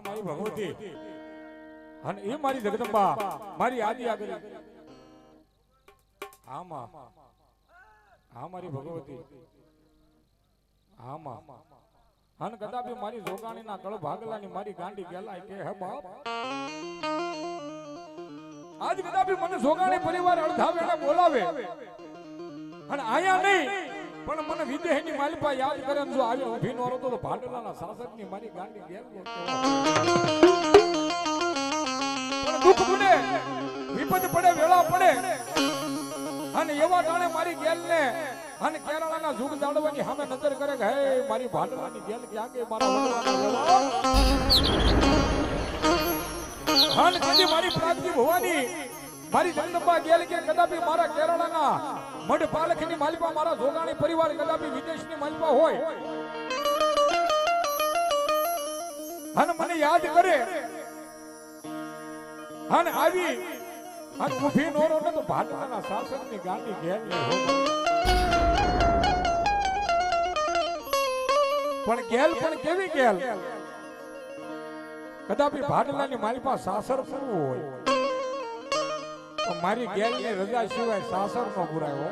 હા મારી ભગવતી. અને એ મારી જગદંબા, મારી આદિ આગળ આમાં હા મારી ભગવતી. આમાં. માં અને કદાપી મારી જોગાણીના કળ ભાગલાની મારી ગાંડી ગેલાય કે હે બાપ. આજ કદાપી મને જોગાણી પરિવાર અડધા વેળા બોલાવે. અને આયા નહીં. પણ મને વિદેહની માલિપા યાદ કરે જો આવી ઊભી નો તો ભાડલાના શાસકની મારી ગાંડી ગેર પણ દુઃખ પડે વિપત પડે, વેળા પડે. અને એવા ટાણે મારી ગેલ ને અને કેરળાના જુગ જાળવાની સામે નજર કરે કે, હે, મારી ભાડલાની ગેલ ક્યાં ગઈ? મારા હન કદી મારી પ્રાગજી ભવાની મારી જગદંબા ગેલ કે કદાપી મારા કેરળના મઢ પાલખની માલિપા, મારા જોગાણી પરિવાર કદાપી વિદેશની માલિકા હોય. અને મને યાદ કરે. અને આવી અને ઊભી નોરો ને તો ભાટવાના શાસકની ગાંડી ઘેર પણ ગેલ પણ કેવી ગેલ? કદાપી ભાટલાની પાસે સાસર પૂરવું હોય. મારી ગેલની રજા સિવાય સાસર નો પુરાયો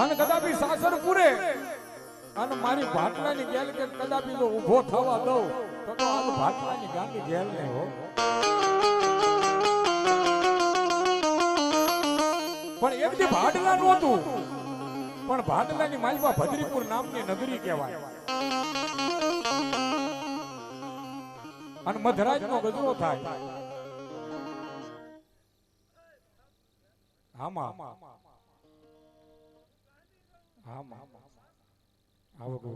અને કદાપી સાસર પૂરે. અને મારી ભાટલાની ગેલ કે કદાપી જો ઊભો થવા દઉં, તો તો આ ભાટલાની ગાંડી ગેલ ને હો. પણ એક જે ભાટલા નહોતું પણ ભાટલાની માલપા ભદ્રીપુર નામની નગરી કહેવાય. અને મધરાજ નો ગજરો થાય. આમાં આવો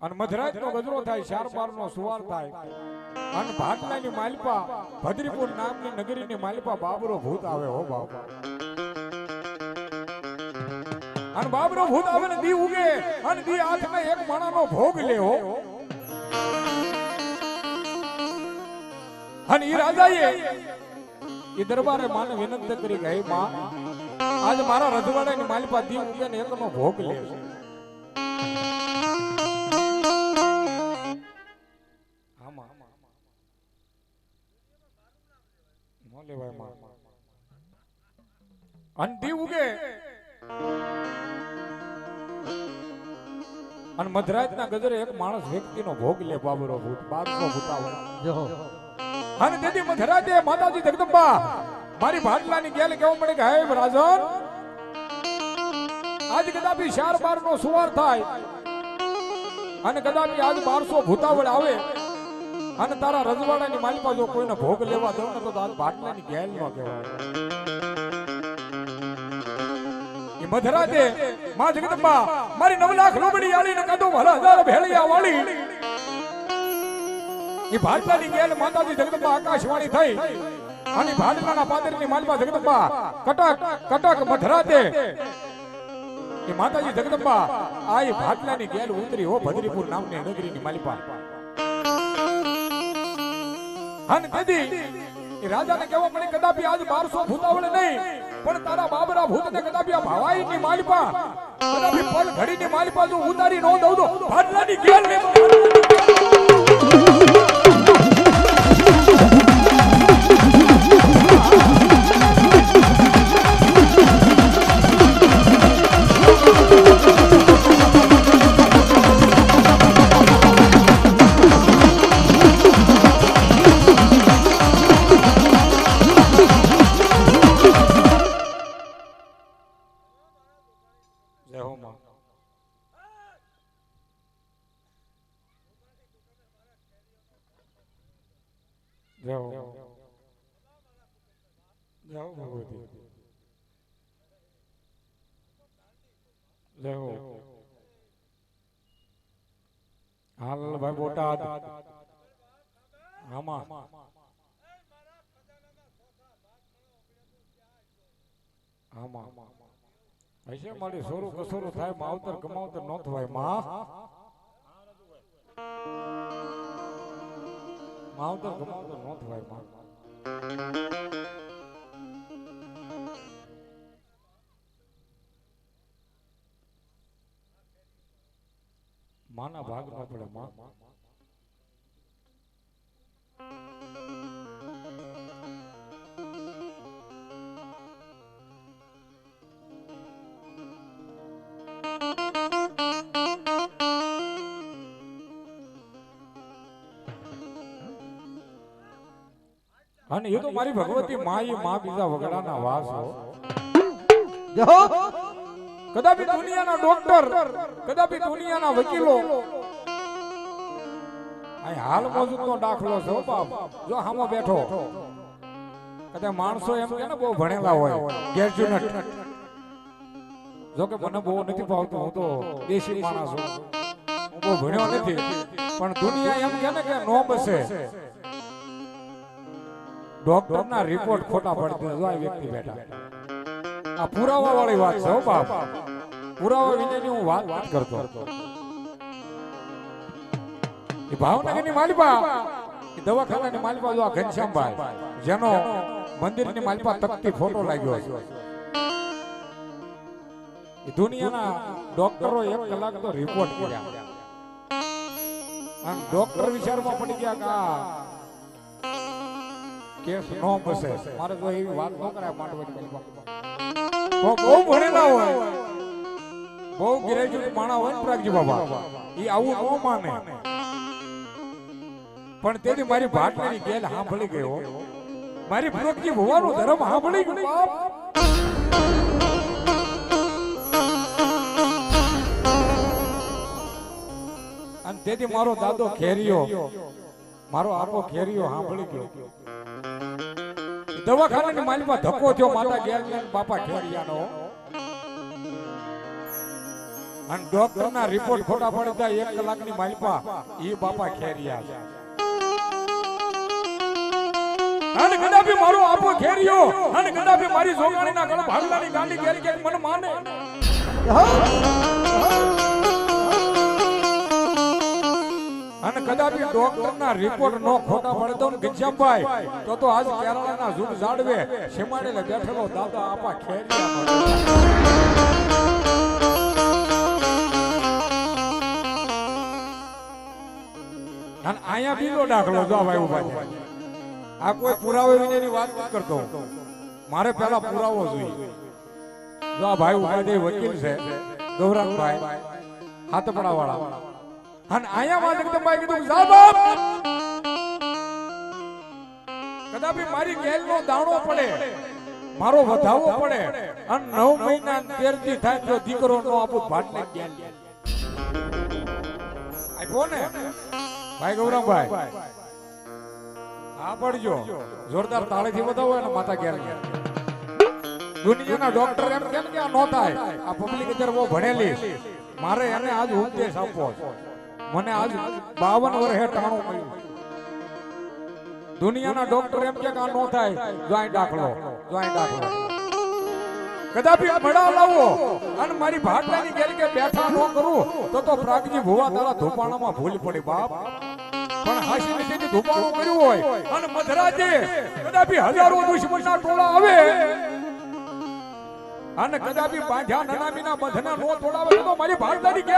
અને મધરાજ નો ગજરો થાય ચાર બાર નો સુવાર થાય અને ભાટલાની માલપા ભદ્રીપુર નામની નગરીની માલપા બાબરો ભૂત આવે હો બાપ અને બાબરો ભૂત આવે ને દી ઉગે અને દી હાથમાં એક માણાનો ભોગ લેવો અને ઈ રાજાએ ઈ દરબારે માને વિનંતી કરી કે, હે માં, આજ મારા રજવાડાની માલપા દી ઉગે ને એકનો ભોગ લેવો લેવાય, માં. અને દી ઉગે અને મધરાજના ગજરે એક માણસ વ્યક્તિનો ભોગ લે બાબરો ભૂત બારસો ભૂતાવળ. અને તેથી મધરાજે માતાજી જગદંબા મારી ભાટલાની ગેલ કેવું પડે કે હે રાજન આજ કદાપી શાર બાર નો સુવાર થાય અને કદાપી આજ બારસો ભૂતાવળ આવે અને તારા રજવાડાની માલિકા જો કોઈને ભોગ લેવા દઉં ને તો આજ ભાટલાની ગેલ નો કહેવાય. એ મધરાજે, માં જગદંબા, મારી નવ લાખ રૂબડી આલી ને કાદો મારા હજાર ભેળિયા વાળી. એ ભાટલાની ગેલ માતાજી જગદંબા આકાશવાણી થઈ. અને ભાટલાના પાદરની માલમાં જગદંબા, કટક કટક મધરાજે. એ માતાજી જગદંબા, આ એ ભાટલાની ગેલ ઉતરી હો ભદ્રીપુર નામની નગરીની માલિપા. અને એ રાજાને કહેવા પડે કદાપી આજ બારસો ભૂતાવળ નહીં, પણ તારા બાબરા ભૂતને કદાપી આ ભવાઈની માલપા, કદાપી પલ ઘડીની માલપા જો ઉતારી નો દઉં તો ભાટલાની ગેલ ને ભગવતી જય હાલ ભાઈ બોટાદ આમાં આમાં હશે મારી સોરું કસોરું થાય માવતર કમાવતર નો થવાયમાં માવતર ગમાવતર નો થવાયમાં માના ભાગ ન પડે માં. અને એ તો મારી ભગવતી માં ઈ માં બીજા વગડાના વાસ. હો જો કદાપી દુનિયાના ડોક્ટર કદાપી દુનિયાના વકીલો. અહીં હાલ મોજૂદનો દાખલો છે હો બાપ. જો હામો બેઠો. કદાચ માણસો એમ કે ને બહુ ભણેલા હોય. ગ્રેજ્યુએટ જો કે મને બહુ નથી ભાવતું હું તો દેશી માણસ છું. હું બહુ ભણ્યો નથી. પણ દુનિયા એમ કે ને કે નો બસે ડોક્ટરના રિપોર્ટ ખોટા પડતી આ વ્યક્તિ બેઠા. આ પુરાવા વાળી વાત છે બાપ. પુરાવા વિનાની હું વાત વાત કરતો. એ ભાવનગરની માલિપા. એ દવાખાનાની માલિપા જો આ ઘનશ્યામભાઈ. જેનો મંદિરની માલિપા તકતી ફોટો લાગ્યો છે. દુનિયાના ડોક્ટરો એક કલાક તો રિપોર્ટ કર્યા. અને ડોક્ટર વિચારમાં પડી ગયા કે કેસ નો બસે મારે તો એવી વાત ન કરાય માંડવાની બહુ બહુ ભણેલા હોય. બહુ ગ્રેજ્યુએટ માણા હોય ને પ્રાગજી બાબા. એ આવું ન માને. પણ તેથી મારી ભાટની ગેલ સાંભળી ગયો મારી પ્રોગજી ભવાનું ધર્મ સાંભળી ગયું બાપ. અને તેથી મારો દાદો ખેરિયો. મારો આપો ખેરિયો સાંભળી ગયો. દવાખાનાની માલમાં ધક્કો થયો, માતા ગેલ બાપા ઠેરિયાનો અને ડોક્ટર ના રિપોર્ટ ખોટા પડી જાય, એક કલાકની માલપા એ બાપા ખેરિયા અને કદાપી મારો આપો ખેરિયો અને કદાપી મારી જોગાણીના ગળ ભાગલાની ગાંડી ગેરી કેરી મને માને. અને કદાપી ડોક્ટર ના રિપોર્ટ નો ખોટા પડે તો તો તો આજ કેરળના ઝૂડ ઝાડવે શેમાડેલે બેઠેલો દાદા આપા ખેરિયા અહીંયા બીજો દાખલો જો ભાઈ. ઊભા આ કોઈ પુરાવો વિનાની વાત નથી કરતો. મારે પહેલા પુરાવો જોઈએ. જો આ ભાઈ ઊભા છે વકીલ છે ગૌરવભાઈ હાથપડા વાળા અને અહીંયા માં જગદંબાએ કીધું, જા કદાપી મારી ગેલ નો દાણો પડે, મારો વધાવો પડે, અને નવ મહિના તેર થાય તો દીકરો નો આપું ભાટને ગેલ. આપ્યો ને? ભાઈ ગૌરવભાઈ હા પડજો જોરદાર તાળીથી વધાવો અને માતા ઘેર ઘેર દુનિયાના ડોક્ટર એમ કેમ કે આ નો થાય? આ પબ્લિક અત્યારે બહુ ભણેલી મારે એને આજ ઉપદેશ આપવો છે. મને આજ બાવન વર્ષે ટાણું મળ્યું. દુનિયાના ડોક્ટર એમ કે આ નો થાય જોઈ દાખલો જોઈ દાખલો. કદાપી ભડા લાવો અને મારી ભાટલાની ગેલ કે બેઠા નો કરું, તો તો પ્રાગજી ભુવા તારા ધોપાણામાં ભૂલ પડી, બાપ. પણ હાસી નીચેથી ધોપાણો કર્યું હોય અને મધરાજે કદાપી હજારો દુશ્મનના ટોળા આવે. અને કદાપી બાંધ્યા નનામીના બંધના નો તોડાવે, તો મારી ભાટલાની તો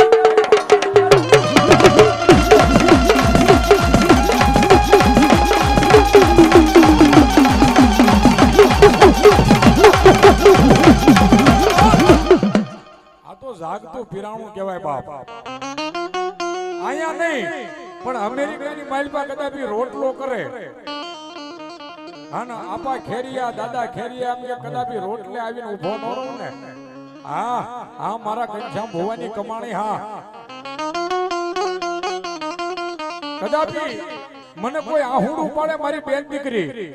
જાગતું પીરાણું કહેવાય બાપ. અહીંયા નહીં, પણ અમેરિકાની માલપા કદાચ રોટલો કરે. હા આપા ખેરિયા, દાદા ખેરિયા એમ કે કદાપી રોટલે આવીને રહું ને. હા હા, મારા કંઠામ ભુવાની કમાણી, હા. કદાપી મને કોઈ આહુડું પાડે મારી બેન દીકરી.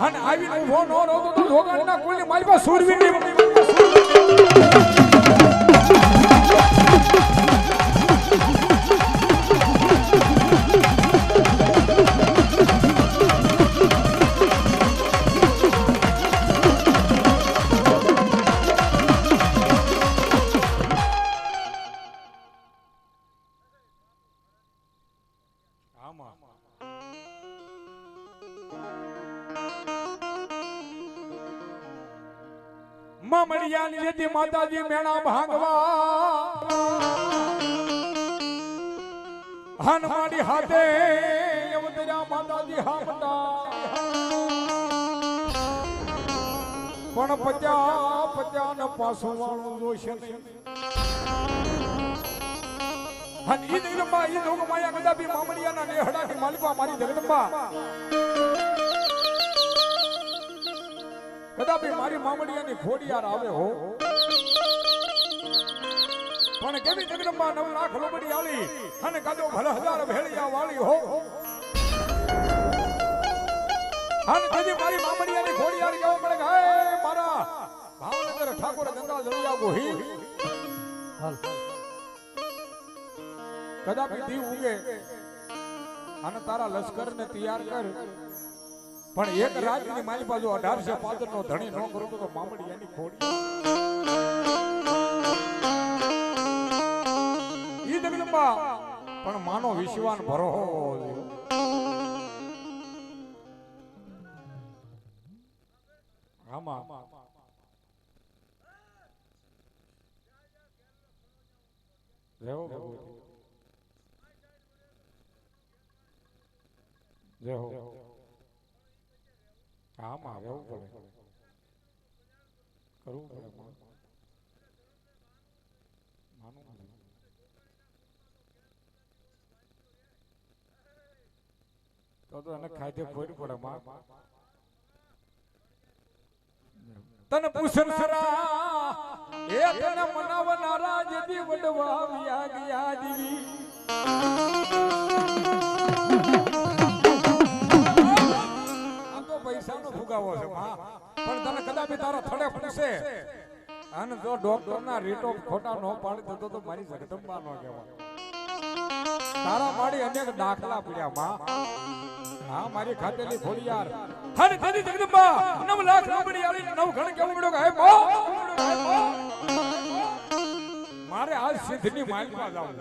અને આવી ઊભો ન રહો તો જોગાણના કોઈની મારી પાસે સુરવીર માતાજી મેણા ભાંગવા. હાન મારી હાથે અવતર્યા માતાજી હામટા પણ પચા પચા ન પાછું વાળું જોશે અને ઈ જગદંબા ઈ લોક માયા કદાપી મામડિયાના નેહડાની માલિકા મારી જગદંબા કદાપી મારી મામડિયાની ખોડિયાર આવે હો. પણ કેવી જગદંબા નવ લાખ લોબડી આલી અને કાદો ભલે હજાર ભેળિયા વાળી હો. અને તેથી મારી મામડિયાની ખોડિયાર કેવો પડે કે હે મારા ભાવનગર ઠાકોર ગંગા જળિયા ગોહી. હાલ. કદાપી દીવ ઉગે અને તારા લશ્કર ને તૈયાર કર. પણ એક રાજની મારી બાજુ અઢારસો પાદર નો ધણી ન કરું તો મામડી એની ખોડી ઈ પણ માનો વિશ્વાન ભરો. આમાં કરવું પડે માં. માનું નહીં. તો તો એને ખાધે ખોરું પડે માં. તને પૂછનારા એ તને મનાવનારા જેથી વડવા વ્યા ગયા આ તો પૈસાનો ફુગાવો છે માં. પણ તને કદાપી તારા થડે પૂછે અને જો ડોક્ટર ના રીટો ખોટા ન પાડી દેતો તો મારી જગદંબા નો કહેવાય. તારા માડી અનેક દાખલા પડ્યા માં. હા, મારી ખાતેલી ખોડિયાર હર તેથી જગદંબા, નવ લાખ રૂપિયા આલી, નવ ઘણ કેવું પડ્યો કે મો મારે આજ સિદ્ધની માલિકા જાવું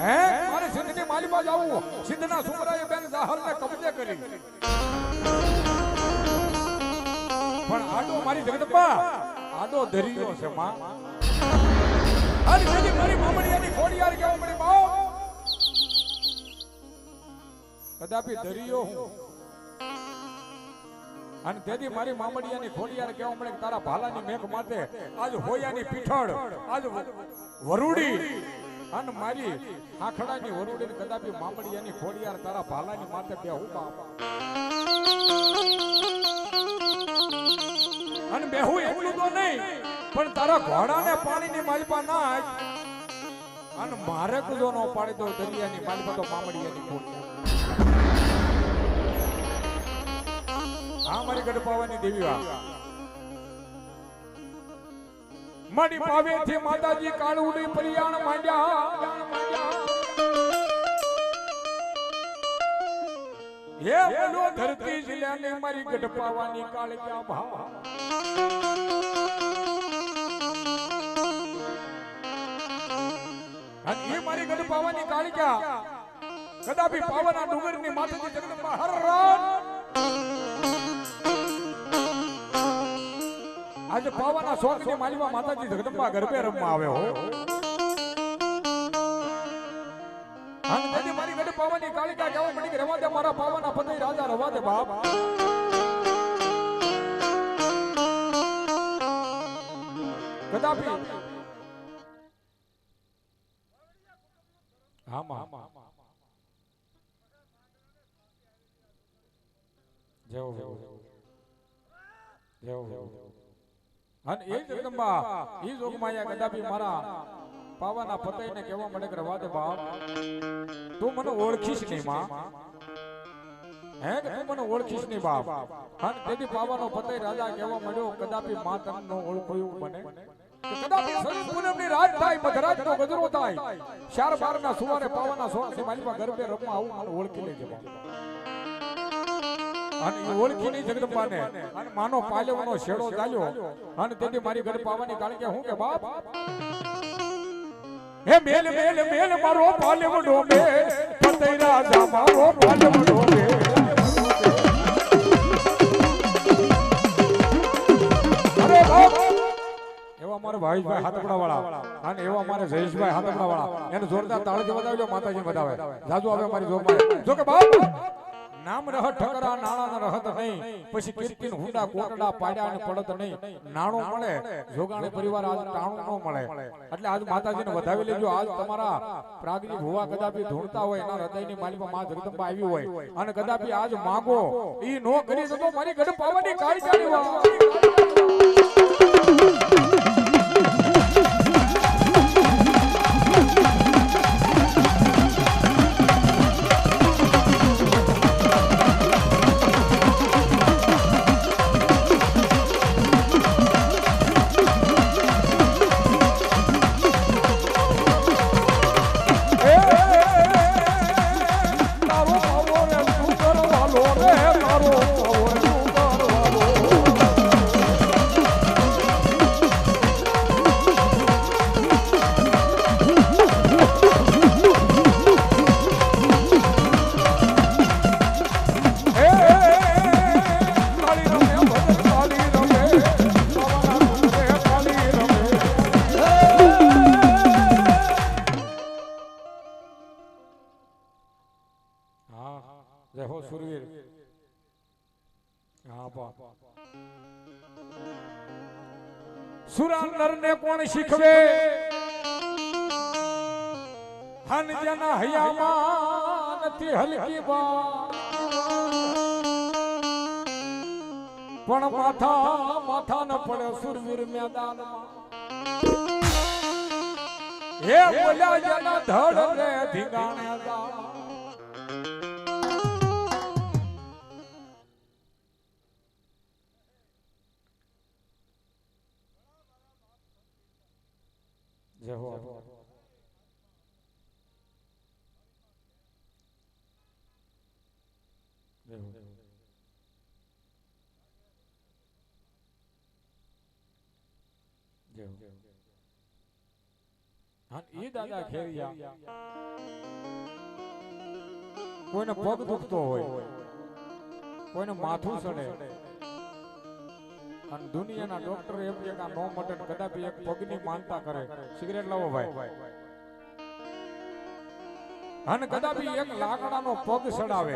હે? મારે સિદ્ધની માલિકા જાવું સિદ્ધના છોકરાએ બેન જાહરને કબજે કરી. પણ આડો મારી જગદંબા, આડો ધરીયો છે, માં. હર તેથી મારી મામડિયાની ખોડિયાર કેવું પડે કદાપી ધર્યો હું. અને તેથી મારી મામડિયાની ખોડિયાર કેવા મળે કે તારા ભાલાની મેઘ માથે આજ હોયાની પીઠળ, આજ વરુડી. અને મારી આખડાની વરુડી કદાપી મામડિયાની ખોડિયાર તારા ભાલાની માથે બે હું બાપ અને બેહું એટલું તો નહીં, પણ તારા ઘોડાને પાણીની માલપા નાખ. અને મારે કુદો નો પાડી દો દરિયાની માલપા તો મામડિયાની ખોડિયાર. હા મારી ગઢપાવાની દેવી વા મારી પાવે છે માતાજી કાળુડી પરિયાણ માંડ્યા. હે બોલો ધરતી જિલ્લાને મારી ગઢપાવાની કાળ ક્યાં ભાવ અને મારી ગઢપાવાની કાળિકા કદાપી પાવના ડુંગરની માતાજી જગદંબા હર રાત આજે પાવાના શોખની માલીમાં માતાજી જગદંબા ગરબે રમવા આવે હો. મારી પાવાની કાળિકા કહેવા મળી કે રવા મારા પાવાના પતિ રાજા, રવા દે બાપ. કદાપી. જેવો. જેવો જેવો. અને એ જગદંબા ઈ જોગમાયા કદાપી મારા પાવાના પતઈને કેવા મળે કે રવા દે બાપ તું મને ઓળખીશ નહીં માં હે કે તું મને ઓળખીશ નહીં બાપ અને તેથી પાવાનો પતય રાજા કેવા મળ્યો કદાપી માં તમને ન ઓળખોયું કે કદાપી શરદ પૂનમની રાત થાય મધરાતનો ગજરો થાય. ચાર ના સુવારે પાવાના સોળથી માલિકા ગરબે રમવા આવું મને ઓળખી લેજે બાપ અને એ ઓળખી નહીં જગદંબાને. અને માનો પાલવનો શેડો ચાલ્યો અને તેથી મારી ઘર પાવાની કારણ કે હું કે બાપ? હે મેલ મેલ મેલ મારો પાલવ મે પતઈ રાજા મારો પાલવ મે અરે બાપ! એવા મારા ભાઈભાઈ હાથપડા વાળા અને એવા મારે જયેશભાઈ હાથપડા વાળા એને જોરદાર તાળીથી વધાવજો માતાજી વધાવે જાજુ આવે મારી જોરમાં જો કે બાપ! નામ રહ ઠકરા નાણા રહત નહીં. પછી કીર્તિન હુંડા કોટડા પાડ્યા ને પડત નહીં. નાણું મળે જોગાણી પરિવાર આજ ટાણું ન મળે. એટલે આજ માતાજીને વધાવી લેજો. આજ તમારા પ્રાગની ભુવા કદાપી ધૂણતા હોય એના હૃદયની માલિકમાં માં જગદંબા આવી હોય. અને કદાપી આજ માગો ઈ નો કરી શકો મારી ગઢ પાવાની કાળી ચાલી સુરવીર હા, બા. સુરાંદર ને કોણ શીખવે? હન જના હૈયામાં નથી હલકી બા. પણ માથા માથા ન પડે સુરવીર મેદાનમાં. હે બોલ્યા જના ધડ રે ધીંગાણે જા. જય હો જય હો જય હો હા ઈ દાદા ખેરિયા. કોઈને પગ દુખતો હોય કોઈને માથું સડે. અને દુનિયાના ડોક્ટર એમ કે નો મટન કદાપી એક પગની માનતા કરે. સિગરેટ લાવો ભાઈ. અને કદાપી એક લાકડાનો પગ સડાવે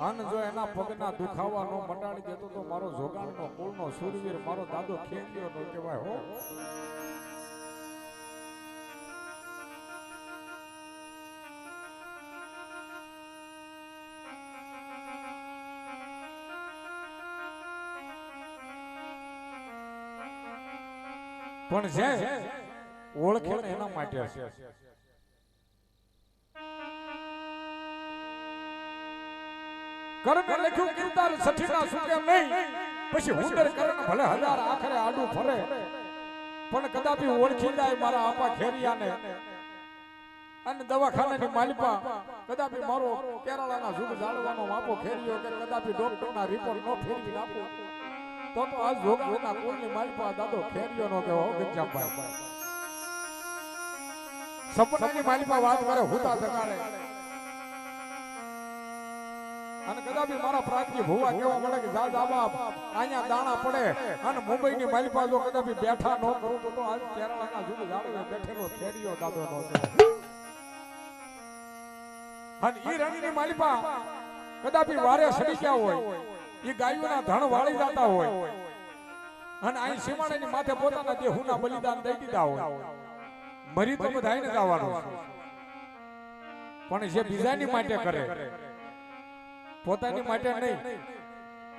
અને જો એના પગના દુખાવા નો મટાડી દેતો તો મારો જોગાણનો, કુળનો, સુરવીર, મારો દાદો ખેંચ્યો નો કહેવાય, હો. પણ છે ઓળખે ને એના માટે છે. કર્મે લખ્યું, કીર્તાર સઠીના સુકે નહીં. પછી હુંદર કરણ ભલે હજાર આખરે આડું ફરે, પણ કદાપી ઓળખી જાય મારા આપા ખેરિયાને. અને દવાખાનાની માલિપા, કદાપી મારો કેરાળાના સુખ જાળવાનો માપો ખેરિયો કે કદાપી ડોક્ટરના રિપોર્ટ નો ફેરવી નાખો. તો તો આ જોગના કુલની માલિપા દાદો ખેરિયો નો કેવો ગંજાભાઈ સપનાની માલપા વાત કરે, હુતા જગાડે. અને કદાપી મારા પ્રાપ્તિ ભૂવા કેવા મળે કે, જા જા, બાપ અહીંયા દાણા પડે. અને મુંબઈની માલિપા જો કદાપી બેઠા ન કરું તો તો આજ કેરળના જુગ જાડવે બેઠેલો ખેરિયો દાદો નો અને ઈ રણની માલિપા કદાપી વારે સડી ગયા હોય. ઈ ગાયોના ધણ વાળી જતા હોય. અને અહીં સીમાડાની માથે પોતાના દેહુના બલિદાન દઈ દીધા હોય. મરી તો બધાયને જવાનું પણ જે બીજાની માટે કરે, પોતાની માટે નહીં,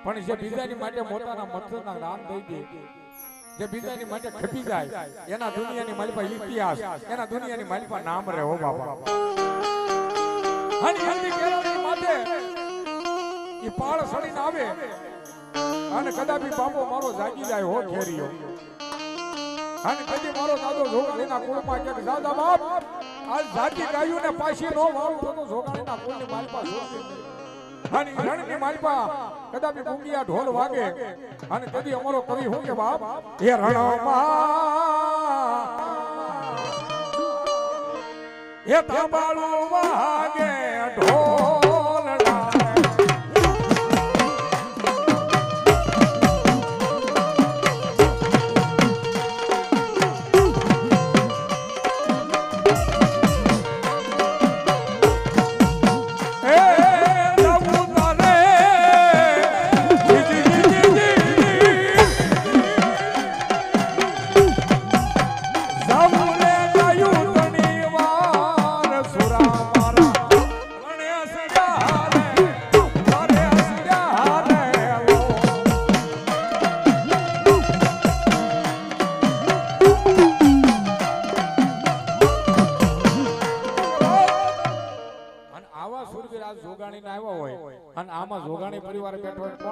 પણ જે બીજાની માટે મોટાના મથરના દાન દઈ દે, જે બીજાની માટે ખપી જાય, એના દુનિયાની માલિપા ઇતિહાસ, એના દુનિયાની માલિપા નામ રહે હો બાબા અને એમની કેળવણી માટે ઈ પાળ સડીને આવે. અને કદાપી બાપો મારો જાગી જાય હો ખેરીયો અને કદી મારો દાદો જોગણીના કુળમાં કે દાદા બાપ, આજ જાગી ગાયું ને પાછી નો વાળું તો તો કુળની માલપા જોશે. અને રણની માલપા કદાપી ગુંગિયા ઢોલ વાગે. અને કદી અમારો કવિ હું કે, બાપ, એ રણમાં એ તાંબાળું વાગે ઢોલના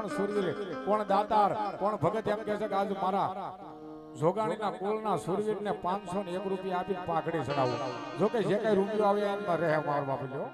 કોણ સુરવીર કોણ દાતાર? કોણ ભગત? એમ કહે છે કે આજ મારા જોગાણીના કુળના સુરવીરને પાંચસો ને એક રૂપિયા આપીને પાઘડી ચડાવું. જો કે જે કઈ રૂપિયો આવે એમાં રહે મારવા પડ્યો